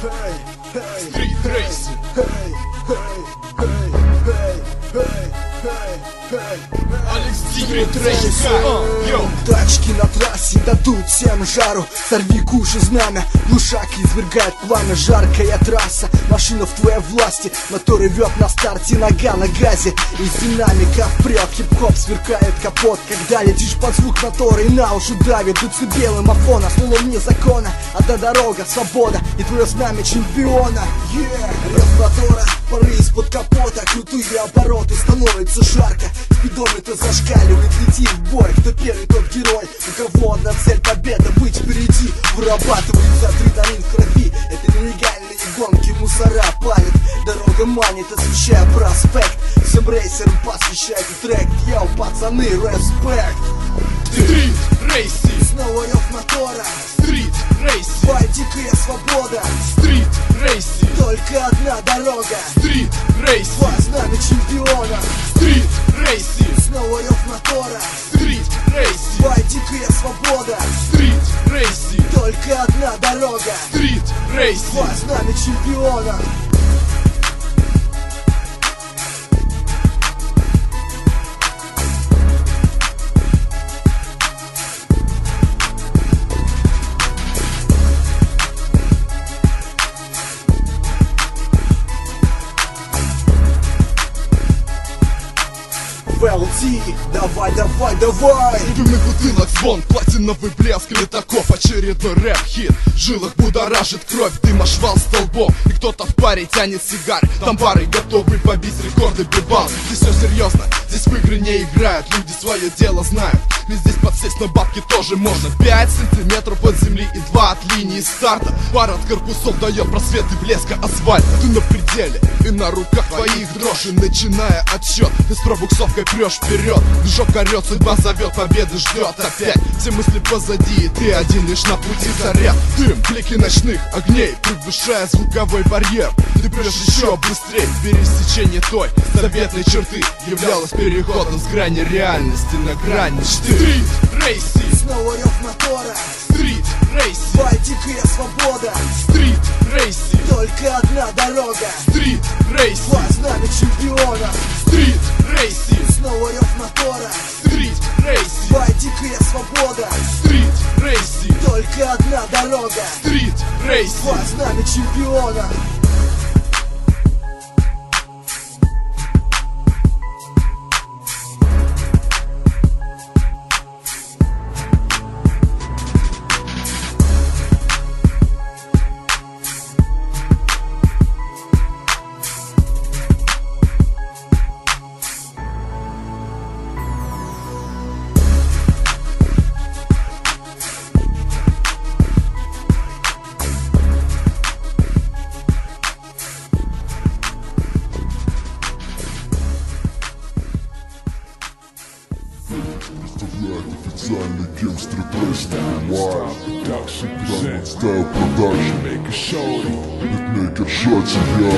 Стрит рейсы. Алекс Стрит рейсы. Йоу. Тачки на трассе дадут всем жару. Сорви куши знамя, глушак извергает пламя. Жаркая трасса, машина в твоей власти. Мотор рвет на старте, нога на газе. Из динамика впрет, хип-хоп сверкает капот. Когда летишь под звук мотора и на уши давит. Белым афона, словно вне закона. Одна дорога, свобода и твое знамя чемпиона. Yeah. Рев мотора, пары из-под капота. Крутые обороты, становится жарко. Спидометр зашкаливает, лети в бой Кто первый, тот герой. У кого одна цель победа быть впереди. Вырабатывается адреналин в крови. Это нелегальные гонки, мусора палят. Дорога манит, освещая проспект. Всем рейсерам посвящает трек. Йоу, пацаны, респект. Стрит рейсы. Снова рев мотора. Стрит рейсы. Бай, дикая свобода. Стрит рейсы. Только одна дорога. Стрит рейсы. Два знамя чемпиона. Стрит рейсы. Рев мотора Стрит рейсы. Бай, дикая свобода Стрит рейсы. Только одна дорога Стрит рейсы. Два знамя чемпиона Qua давай, Дымных бутылок звон, платиновый блеск летаков Очередной рэп-хит, в жилах будоражит кровь Дыма швал столбов, и кто-то в паре тянет сигары. Там пары готовы побить рекорды бибал Здесь все серьезно, здесь в игры не играют Люди свое дело знают, ведь здесь подсесть на бабки тоже можно. 5 сантиметров от земли и 2 от линии старта. Пара от корпусов дает просветы блеска асфальта. Ты на пределе, и на руках твоих дрожь И начиная отсчет, ты с пробуксовкой прешь вперед Движок орет, судьба зовет, победы ждет опять. Все мысли позади, и ты один лишь на пути заряд. Дым, блики ночных огней, предвышая звуковой барьер. Ты прешь еще быстрее, пересечение той заветной черты. Являлось переходом с грани реальности на грань мечты Стрит рейси, Снова рев мотора. Стрит рейси, Бай, дикая свобода. Стрит рейси, Только одна дорога. Стрит рейси, Два знамя чемпиона. Стрит рейси, Снова рев мотора рейси, Бай, дикая свобода. Стрит рейси, Только одна дорога. Стрит рейси. Два знамя чемпиона представляет официальный гангстер тест Wild Diamond Style Production Битмейкер Шоти, йоу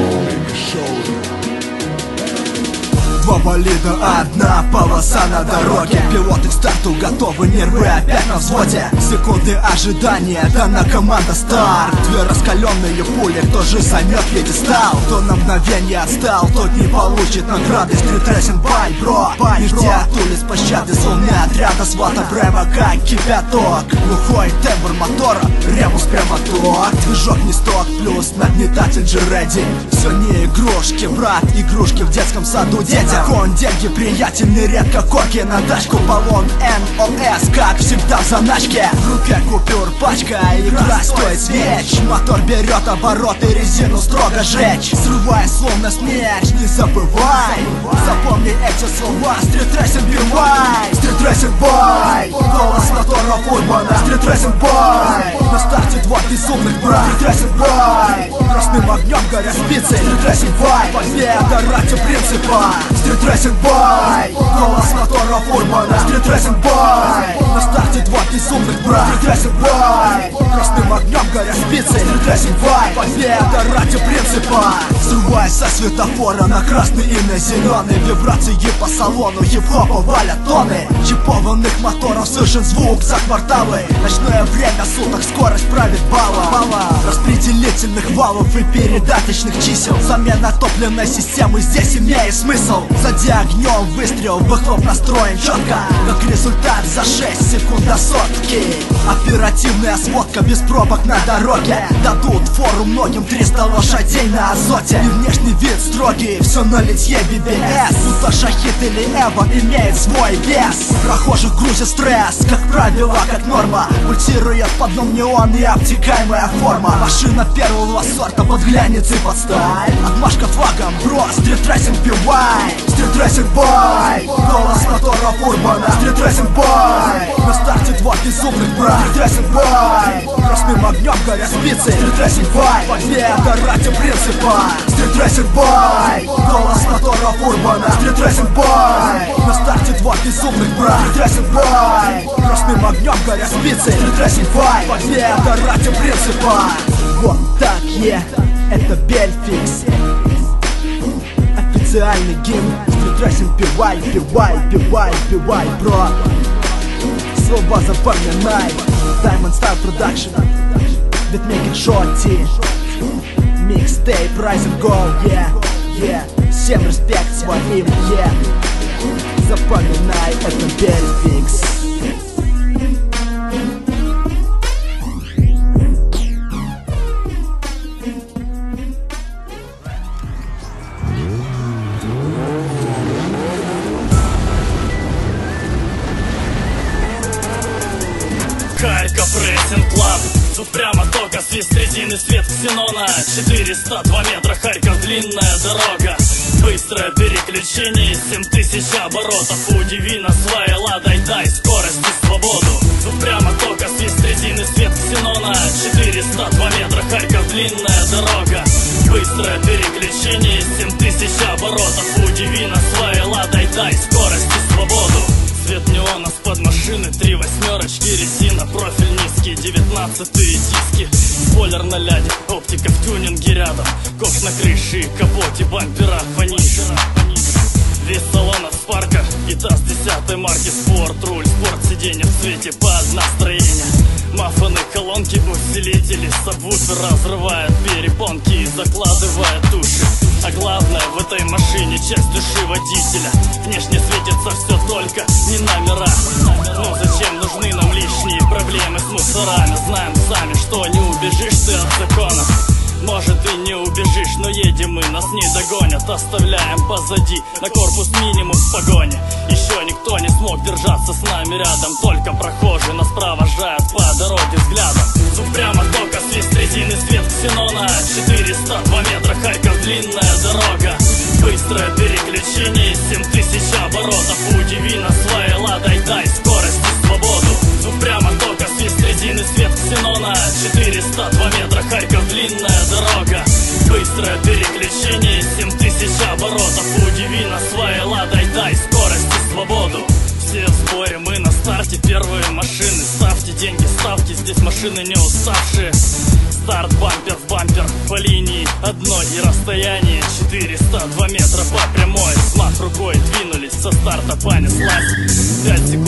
Два болида, одна полоса на дороге. Пилоты к старту готовы, нервы опять на взводе. Секунды ожидания, дана команда старт. Две раскаленные пули, кто же займет пьедестал? Кто на мгновение отстал, тот не получит награды. Стритрейсинг бай, бро, бай, бро. Ждя тули с пощады, словно отряда свата Брева, как кипяток. Глухой тембр мотора, ребус прямо ток Движок не сток, плюс нагнетатель же ready Все не игрушки, брат, игрушки в детском саду детям Конь, деньги, приятельный, редко корки на тачку Баллон НОС, как всегда в заначке. В руке купюр пачка, игра стоит свеч. Мотор берет обороты, резину строго жечь. Срывая словно смерч, не забывай. Запомни эти слова, стритрейсинг бивай Стритрейсинг бой, голос мотора фурмана Стритрейсинг бой, на старте два безумных брат. Стритрейсинг бой, красным огнем горят спицы. Стритрейсинг бой, победа ради принципа Стритрейсинг бой, голос мотора фурмана. Стритрейсинг бой, на старте два безумных брат. Стритрейсинг бой, красным огнем горят спицы. Стритрейсинг бой, победа ради принципа Срываясь со светофора на красный и на зеленый. Вибрации по салону хип-хопа валят тонны Чипованных моторов слышен звук за кварталы. Ночное время суток, скорость правит балла Распределительных валов и передаточных чисел. Замена топливной системы. Здесь имеет смысл. Сзади огнем выстрел, выхлоп настроен четко. Как результат за 6 секунд до сотки. Оперативная сводка без пробок на дороге. Дадут фору многим 300 лошадей на азоте. И внешний вид строгий, все на литье BBS Будто шахит или Эва имеет свой вес. Прохожих грузит стресс, как правило, как норма. Пульсирует под дном неон и обтекаемая форма. Машина первого сорта подглянется и под сталь. Отмашка флагом, бро, стритрейсинг пивай. Стритрейсинг бой. Голос мотора урбана Стритрейсинг бой. На старте два безумных брат Стритрейсинг бой. Красным огнем горят спицы Стритрейсинг бой. Победа ради принципа Стритрейсинг бой. Голос мотора урбана Стритрейсинг бой. На старте два безумных брат Стритрейсинг бой. Красным огнем горят спицы Стритрейсинг бой. Победа ради принципа. Вот так, е, это Бельфикс. Официальный гимн. Стритрейсинг пивай, пивай, пивай, пивай, бро. Слова запоминай. Diamond Star Production. Beatmaking Shorty. Mixtape Rise and Go, yeah, yeah. Всем респект своим, yeah. Запоминай, это Бельфикс Харьков Рейсинг Клаб Тут прямо только свист резины, свет ксенона 402 метра, Харьков длинная дорога. Быстрое переключение, 7000 оборотов. Удиви на своей ладой, дай скорость и свободу. Тут прямо только свист резины, свет ксенона 402 метра, Харьков длинная дорога. Быстрое переключение, 7000 оборотов. Удиви на своей ладой, дай скорость и свободу. Свет неона под машины, резина, профиль низкий, девятнадцатые диски, спойлер на ляде, оптика в тюнинге рядом, ковш на крыше и капоте, бампера пониже. Весь салон от спарка, с десятой марки, спорт, руль, спорт, сиденье в цвете под настроение. Мафаны, колонки, усилители, сабвуфер разрывает перепонки и закладывает уши. А главное в этой машине часть души водителя Внешне светится все только не номера Но зачем нужны проблемы. С мусорами Знаем сами, что не убежишь ты от закона. Может и не убежишь, но едем мы, нас не догонят. Оставляем позади, на корпус минимум в погоне. Еще никто не смог держаться с нами рядом. Только прохожие нас провожают по дороге взглядом. Тут прямо только свист резины, свет ксенона. 402 метра, Харьков длинная дорога. Быстрое переключение, 7000 оборотов. Удиви на своей ладой, дай скорость и 402 метра, Харьков длинная дорога. Быстрое переключение, 7000 оборотов. Удиви на своей ладой, дай скорость и свободу. Все в сборе, мы на старте, первые машины. Ставьте деньги, ставьте, здесь машины не уставшие. Старт бампер в бампер по линии одной. И расстояние 402 метра по прямой. Смах рукой двинулись, со старта понеслась. 5 секунд